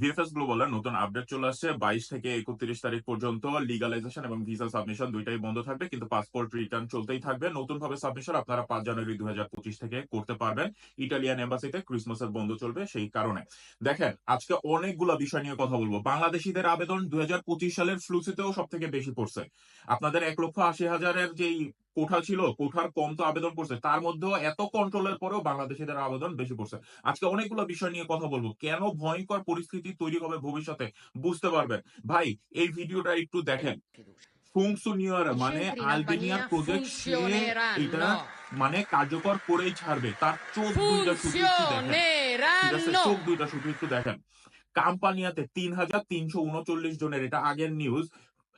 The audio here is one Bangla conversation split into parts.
ভিএফএস গ্লোবালের নতুন আপডেট চলে আসছে। বাইশ থেকে একত্রিশ তারিখ পর্যন্ত লিগালাইজেশন এবং ভিসা সাবমিশন দুইটাই বন্ধ থাকবে, কিন্তু পাসপোর্ট রিটার্ন চলতেই থাকবে। নতুন ভাবে সাবমিশন আপনারা পাঁচ জানুয়ারি দুই হাজার পঁচিশ থেকে করতে পারবেন। ইটালিয়ান এম্বাসিতে ক্রিসমাসের বন্ধ চলবে সেই কারণে। দেখেন, আজকে অনেকগুলা বিষয় নিয়ে কথা বলব। বাংলাদেশিদের আবেদন দুই হাজার পঁচিশ সালের ফ্লুসিতেও সব থেকে বেশি পড়ছে। আপনাদের এক লক্ষ আশি হাজারের যেই কোঠা ছিল কোঠার কম তো আবেদন করছে তার মধ্যেও এত কন্ট্রোলের পরেও বাংলাদেশিদের আবেদন বেশি পড়ছে। আজকে অনেকগুলো বিষয় নিয়ে কথা বলব। কেন ভয়ঙ্কর পরিস্থিতি তৈরি হবে ভবিষ্যতে বুঝতে পারবেন। ভাই এই ভিডিওটা একটু দেখেন। ফুংসুনিয়র মানে আলবেনিয়ার প্রজেক্ট সে এটা মানে কার্যকর করেই ছাড়বে। তার চোখ দুইটা শুধু একটু দেখেন. চোখ দুইটা শুধু একটু দেখেন। কাম্পানিয়াতে তিন হাজার তিনশো উনচল্লিশ জনের এটা আগের নিউজ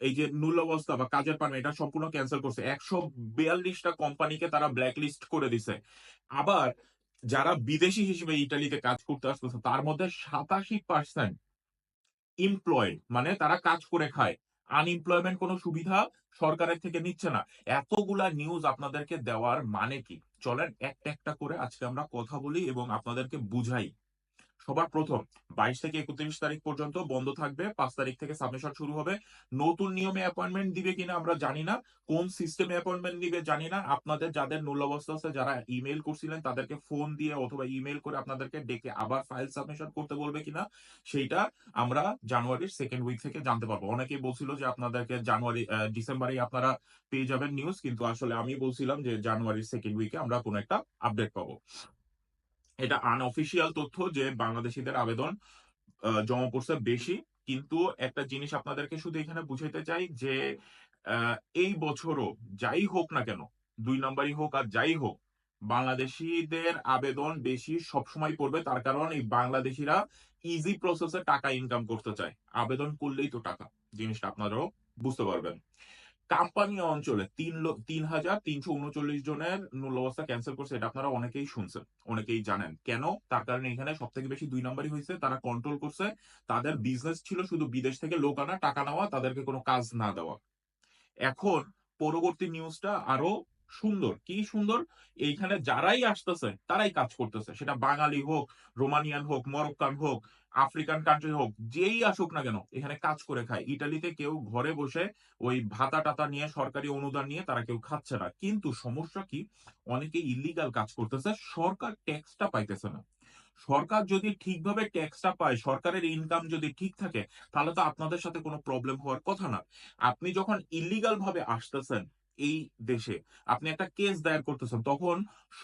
এই যে মূল অবস্থা বা কাজের পারমিট, এটা সম্পূর্ণ ক্যান্সেল করছে। একশো বিয়াল্লিশটা কোম্পানিকে তারা ব্ল্যাকলিস্ট করে দিছে। আবার যারা বিদেশি হিসেবে ইটালিতে কাজ করতে আসতেছে, তার মধ্যে সাতাশি পার্সেন্ট এমপ্লয়েড মানে তারা কাজ করে খায়। আনএমপ্লয়মেন্ট কোনো সুবিধা সরকারের থেকে নিচ্ছে না। এতগুলা নিউজ আপনাদেরকে দেওয়ার মানে কি? চলেন একটা একটা করে আজকে আমরা কথা বলি এবং আপনাদেরকে বুঝাই। সবার প্রথম বাইশ থেকে একত্রিশ তারিখ পর্যন্ত বন্ধ থাকবে। পাঁচ তারিখ থেকে সাবমিশন শুরু হবে। নতুন নিয়মে অ্যাপয়েন্টমেন্ট দিবে কিনা আমরা জানি না। কোন সিস্টেমে অ্যাপয়েন্টমেন্ট দিবে জানি না। আপনাদের যাদের নূল অবস্থা আছে যারা ইমেল করছিলেন তাদেরকে ফোন দিয়ে অথবা ইমেল করে আপনাদেরকে ডেকে আবার ফাইল সাবমিশন করতে বলবে কিনা সেইটা আমরা জানুয়ারির সেকেন্ড উইক থেকে জানতে পারব। অনেকেই বলছিল যে আপনাদেরকে জানুয়ারি আহ, ডিসেম্বরেই আপনারা পেয়ে যাবেন নিউজ কিন্তু আসলে আমি বলছিলাম যে জানুয়ারির সেকেন্ড উইকে আমরা কোনো একটা আপডেট পাবো। এটা আনঅফিসিয়াল তথ্য যে বাংলাদেশিদের আবেদন জমা পড়ছে বেশি। কিন্তু একটা জিনিস আপনাদেরকে শুধু এখানে বুঝাইতে চাই যে এই বছরও যাই হোক না কেন, দুই নম্বরই হোক আর যাই হোক, বাংলাদেশিদের আবেদন বেশি সবসময় পড়বে তার কারণ এই বাংলাদেশিরা ইজি প্রসেসে টাকা ইনকাম করতে চায়। আবেদন করলেই তো টাকা, জিনিসটা আপনারাও বুঝতে পারবেন। কাম্পানি অঞ্চলে তিন তিন হাজার তিনশো উনচল্লিশ জনের মূল অবস্থা ক্যান্সেল করছে, এটা আপনারা অনেকেই শুনছেন, অনেকেই জানেন। কেন? তার কারণে এখানে সব থেকে বেশি দুই নম্বরই হয়েছে, তারা কন্ট্রোল করছে, তাদের বিজনেস ছিল শুধু বিদেশ থেকে লোক আনা, টাকা নেওয়া, তাদেরকে কোনো কাজ না দেওয়া। এখন পরবর্তী নিউজটা আরও সুন্দর। কি সুন্দর? এইখানে যারাই আসতেছে, তারাই কাজ করতেছে। সেটা বাঙালি হোক, রোমানিয়ান হোক, মরক্কান হোক, আফ্রিকান কান্ট্রি হোক, যেই আসুক না কেন, এখানে কাজ করে খায়। ইটালিতে কেউ ঘরে বসে ওই ভাতা টাতা নিয়ে, সরকারি অনুদান নিয়ে তারা কেউ খাচ্ছে না। কিন্তু সমস্যা কি? অনেকে ইলিগাল কাজ করতেছে, সরকার ট্যাক্সটা পাইতেছে না। সরকার যদি ঠিকভাবে ট্যাক্সটা পায়, সরকারের ইনকাম যদি ঠিক থাকে, তাহলে তো আপনাদের সাথে কোনো প্রবলেম হওয়ার কথা না। আপনি যখন ইলিগাল ভাবে আসতেছেন এই দেশে। আপনি একটা কেস দায়ের করতেছেন, তখন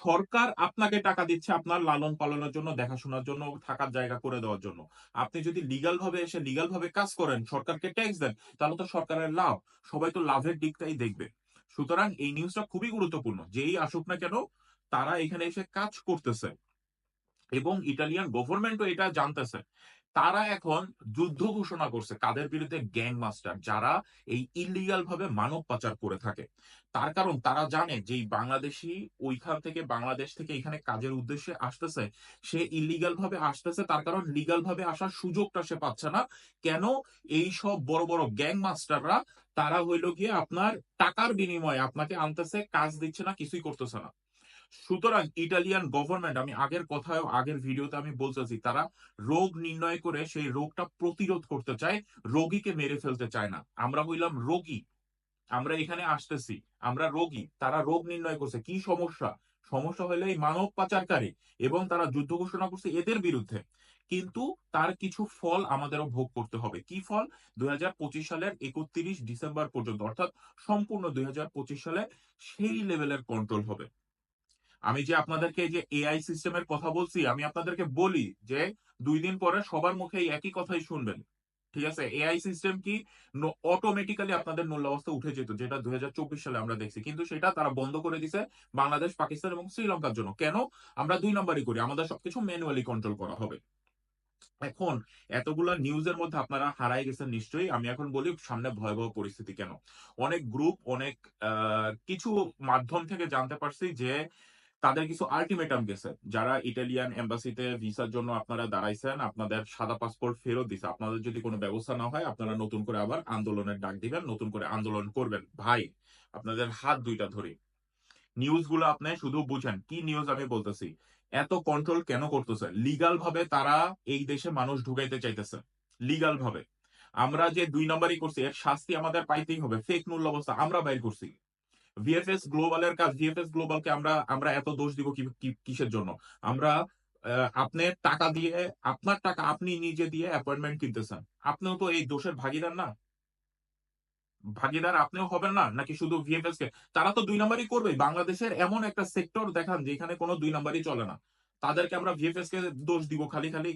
সরকার আপনাকে টাকা দিচ্ছে আপনার লালন পালনের জন্য, দেখাশোনার জন্য, থাকার জায়গা করে দেওয়ার জন্য। আপনি যদি লিগাল ভাবে এসে লিগাল ভাবে কাজ করেন, সরকারকে ট্যাক্স দেন, তাহলে তো সরকারের লাভ। সবাই তো লাভের দিকটাই দেখবে। সুতরাং এই নিউজটা খুবই গুরুত্বপূর্ণ যেই আসুক না কেন, তারা এখানে এসে কাজ করতেছে। এবং ইটালিয়ান গভর্নমেন্টও এটা জানতেছে। তারা এখন যুদ্ধ ঘোষণা করছে কাদের বিরুদ্ধে গ্যাং মাস্টার, যারা এই ইলিগাল ভাবে মানব পাচার করে থাকে। তার কারণ তারা জানে যে বাংলাদেশি ওইখান থেকে বাংলাদেশ থেকে এখানে কাজের উদ্দেশ্যে আসতেছে, সে ইলিগাল ভাবে আসতেছে, তার কারণ লিগাল ভাবে আসার সুযোগটা সে পাচ্ছে না। কেন? এই সব বড় বড় গ্যাং মাস্টাররা, তারা হইল গিয়ে আপনার টাকার বিনিময়ে আপনাকে আনতেছে, কাজ দিচ্ছে না, কিছুই করতেছে না। সুতরাং ইটালিয়ান গভর্নমেন্ট আমি আগের কথায় আগের ভিডিওতে আমি বলতেছি, তারা রোগ নির্ণয় করে সেই রোগটা প্রতিরোধ করতে চায়, রোগীকে মেরে ফেলতে চায় না। আমরা হইলাম রোগী। আমরা এখানে আসতেছি, আমরা রোগী। তারা রোগ নির্ণয় করছে। কি সমস্যা? সমস্যা হলে এই মানব পাচারকারী এবং তারা যুদ্ধ ঘোষণা করছে এদের বিরুদ্ধে। কিন্তু তার কিছু ফল আমাদেরও ভোগ করতে হবে। কি ফল? দুই হাজার পঁচিশ সালের একত্রিশ ডিসেম্বর পর্যন্ত, অর্থাৎ সম্পূর্ণ দুই হাজার পঁচিশ সালে সেই লেভেলের কন্ট্রোল হবে। আমি যে আপনাদেরকে যে এআই সিস্টেমের কথা বলছি, আমি আপনাদেরকে বলি যে দুই দিন পরে সবার মুখে একই কথাই শুনবেন। ঠিক আছে? এআই সিস্টেম কি? অটোমেটিক্যালি আপনাদের মূল্য অবস্থা উঠে যেত, যেটা দুই সালে আমরা দেখছি। কিন্তু সেটা তারা বন্ধ করে দিছে বাংলাদেশ, পাকিস্তান এবং শ্রীলঙ্কার জন্য। কেন? আমরা দুই নম্বরই করি, আমাদের সবকিছু ম্যানুয়ালি কন্ট্রোল করা হবে। এখন এতগুলা নিউজের মধ্যে আপনারা হারাই গেছেন নিশ্চয়ই। আমি এখন বলি সামনে ভয়াবহ পরিস্থিতি কেন? অনেক গ্রুপ অনেক কিছু মাধ্যম থেকে জানতে পারছি যে তাদের কিছু আলটিমেটাম গেছে যারা ইটালিয়ান এম্বাসিতে ভিসার জন্য আপনারা দাঁড়াইছেন, আপনাদের সাদা পাসপোর্ট ফেরত দিছে। আপনাদের যদি কোনো ব্যবস্থা না হয়, আপনারা নতুন করে আবার আন্দোলনের ডাক দিবেন, নতুন করে আন্দোলন করবেন। ভাই, আপনাদের হাত দুইটা ধরি। নিউজগুলো আপনি শুধু বুঝেন। কি নিউজ আমি বলতেছি? এত কন্ট্রোল কেন করতেছে? লিগাল ভাবে তারা এই দেশে মানুষ ঢুকাইতে চাইতেছে। লিগাল ভাবে। আমরা যে দুই নম্বরই করছি, এর শাস্তি আমাদের পাইতেই হবে। ফেক মূল্য অবস্থা আমরা বাইর করছি। ভিএফএস গ্লোবালের কাজ ভিএফএস গ্লোবালকে আমরা আমরা এত দোষ দিব কিসের জন্য? আমরা আপনি টাকা দিয়ে, আপনার টাকা আপনি নিজে দিয়ে অ্যাপয়েন্টমেন্ট কিনতেছেন। আপনিও তো এই দোষের ভাগিদার না? ভাগিদার আপনিও হবেন না? নাকি শুধু ভিএফএস কে? তারা তো দুই নাম্বারই করবে বাংলাদেশের এমন একটা সেক্টর দেখান যেখানে কোনো দুই নাম্বারই চলে না। তাদেরকে আমরা ভিএফএস কে দোষ দিব খালি খালি?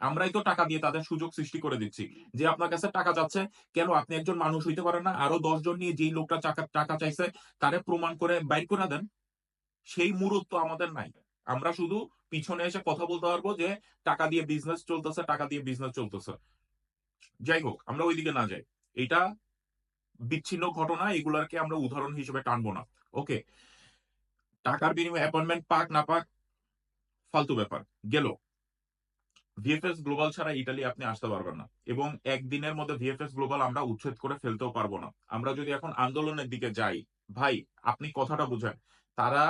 আমরাই তো টাকা দিয়ে তাদের সুযোগ সৃষ্টি করে দিচ্ছি। যে আপনার কাছে টাকা যাচ্ছে, কেন আপনি একজন মানুষ হইতে পারেন না? আরও দশজন নিয়ে যেই লোকটা টাকা চাইছে, তারে প্রমাণ করে বাইর করে দেন। সেই মুহূর্ত আমাদের নাই। আমরা শুধু পিছনে এসে কথা বলতে পারব যে, টাকা দিয়ে বিজনেস চলতেছে, টাকা দিয়ে বিজনেস চলতেছে। যাই হোক, আমরা ওইদিকে না যাই। এটা বিচ্ছিন্ন ঘটনা, এগুলারকে আমরা উদাহরণ হিসেবে টানবো না। ওকে? টাকার বিনিময়ে অ্যাপয়েন্টমেন্ট পাক, না পাক, ফালতু ব্যাপার। গেল। ভিএফএস গ্লোবাল ছাড়া ইটালি আপনি আসতে পারবেন না। এবং একদিনের মধ্যে ভিএফএস গ্লোবাল আমরা উচ্ছেদ করে ফেলতেও পারব না। আমরা যদি এখন আন্দোলনের দিকে যাই, ভাই, আপনি কথাটা বুঝেন। তারা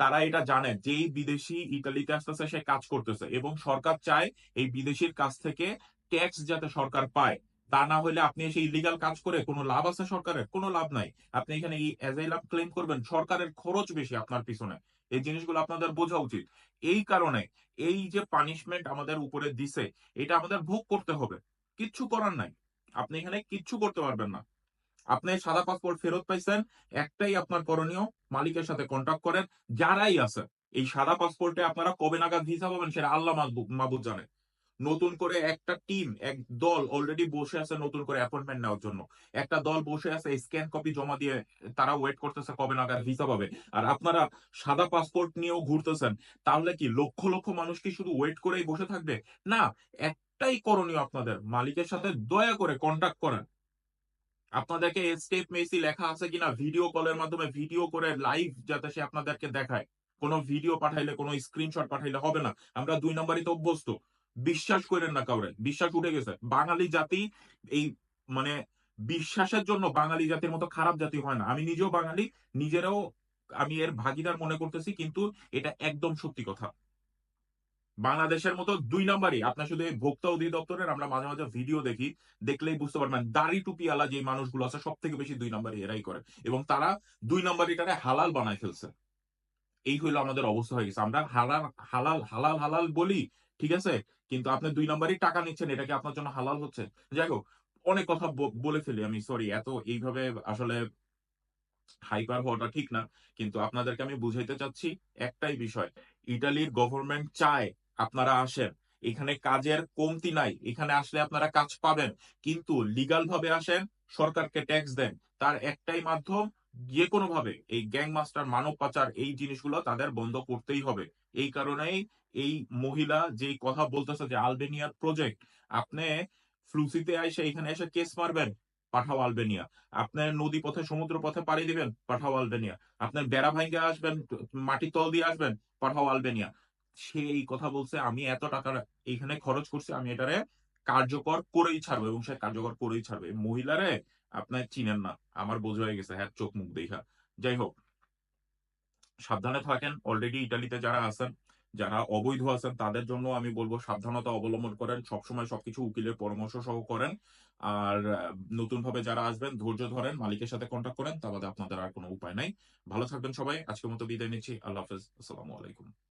তারা এটা জানে যে বিদেশি ইটালিতে আসতেছে, সে কাজ করতেছে। এবং সরকার চায় এই বিদেশির কাছ থেকে ট্যাক্স যাতে সরকার পায়। তা না হলে আপনি এসে ইলিগাল কাজ করে কোনো লাভ আছে সরকারের? কোনো লাভ নাই। আপনি এখানে এই অ্যাজাইলাম ক্লেম করবেন, সরকারের খরচ বেশি আপনার পিছনে। এই জিনিসগুলো আপনাদের বোঝা উচিত। এই কারণে এই যে পানিশমেন্ট আমাদের উপরে দিছে, এটা আমাদের ভোগ করতে হবে। কিচ্ছু করার নাই। আপনি এখানে কিচ্ছু করতে পারবেন না। আপনি সাদা পাসপোর্ট ফেরত পাইছেন, একটাই আপনার করণীয়, মালিকের সাথে কন্ট্যাক্ট করেন, যারাই আছে, এই সাদা পাসপোর্টে আপনারা কবে নাগাদ ভিসা পাবেন সেটা আল্লাহ মাহবুব- জানে। নতুন করে একটা টিম এক দল অলরেডি বসে আছে নতুন করে অ্যাপয়েন্টমেন্ট নেওয়ার জন্য। একটা দল বসে আছে স্ক্যান কপি জমা দিয়ে তারা ওয়েট করতেছে কবে নাগাদ ভিসা পাবে। আর আপনারা সাদা পাসপোর্ট নিয়েও ঘুরতেছেন, তাহলে কি লক্ষ লক্ষ মানুষ কি শুধু ওয়েট করেই বসে থাকবে? না, একটাই করণীয় আপনাদের, মালিকের সাথে দয়া করে কন্ট্যাক্ট করেন। আপনাদেরকে স্টেপ মেসি লেখা আছে কিনা ভিডিও কলের মাধ্যমে ভিডিও করে লাইভ যাতে সে আপনাদেরকে দেখায়। কোনো ভিডিও পাঠাইলে, কোনো স্ক্রিনশট পাঠাইলে হবে না। আমরা দুই নম্বরই তো অভ্যস্ত। বিশ্বাস করেন না কাউরে, বিশ্বাস উঠে গেছে। বাঙালি জাতি এই মানে বিশ্বাসের জন্য বাঙালি জাতির মতো খারাপ জাতি হয় না। আমি নিজেও বাঙালি, নিজেরাও আমি এর ভাগিদার মনে করতেছি, কিন্তু এটা একদম সত্যি কথা। বাংলাদেশের মতো দুই নাম্বারই, আপনার শুধু ভোক্তা অধিদপ্তরের, আমরা মাঝে মাঝে ভিডিও দেখি, দেখলেই বুঝতে পারবেন, দাড়ি টুপিওয়ালা যে মানুষগুলো আছে সব থেকে বেশি দুই নাম্বারই এরাই করে। এবং তারা দুই নাম্বারিটারে হালাল বানায় ফেলছে। এই হইল আমাদের অবস্থা হয়ে গেছে। আমরা হালাল হালাল হালাল হালাল বলি ঠিক আছে? কিন্তু আপনি দুই নাম্বারই টাকা নিচ্ছেন, এটা কি আপনার জন্য হালাল হচ্ছে? যাই হোক, অনেক কথা বলে ফেলি আমি সরি এত এইভাবে আসলে হাইপার হওয়াটা ঠিক না। কিন্তু আপনাদেরকে আমি বুঝাইতে চাচ্ছি একটাই বিষয়, ইটালির গভর্নমেন্ট চায় আপনারা আসেন। এখানে কাজের কমতি নাই, এখানে আসলে আপনারা কাজ পাবেন। কিন্তু লিগাল ভাবে আসেন, সরকারকে ট্যাক্স দেন। তার একটাই মাধ্যম যে কোনো ভাবে এই গ্যাং মাস্টার মানব পাচার এই জিনিসগুলো তাদের বন্ধ করতেই হবে। এই কারণেই এই মহিলা যে কথা বলতেছে যে, আলবেনিয়ার প্রজেক্ট আপনি ফ্লুসিতে এসে এখানে এসে কেস মারবেন, পাঠাও আলবেনিয়া। আপনার নদী পথে সমুদ্র পথে পাড়ি দিবেন, পাঠাও আলবেনিয়া। আপনার বেড়া ভাঙ্গে আসবেন, মাটির তল দিয়ে আসবেন, পাঠাও আলবেনিয়া। সে এই কথা বলছে, আমি এত টাকা এইখানে খরচ করছি, আমি এটারে কার্যকর করেই ছাড়বো এবং সে কার্যকর করেই ছাড়বে। মহিলারে আপনার চিনেন না। আমার বোঝা হয়ে গেছে হ্যাঁ চোখ মুখ দেখা। যাই হোক, সাবধানে থাকেন। অলরেডি ইটালিতে যারা আছেন, যারা অবৈধ আছেন, তাদের জন্য আমি বলব সাবধানতা অবলম্বন করেন। সবসময় সবকিছু উকিলের পরামর্শ সহ করেন। আর নতুন ভাবে যারা আসবেন, ধৈর্য ধরেন, মালিকের সাথে কন্ট্যাক্ট করেন তা বাদে আপনাদের আর কোনো উপায় নাই। ভালো থাকবেন সবাই। আজকের মতো বিদায় নিচ্ছি। আল্লাহ হাফেজ। আসসালামু আলাইকুম।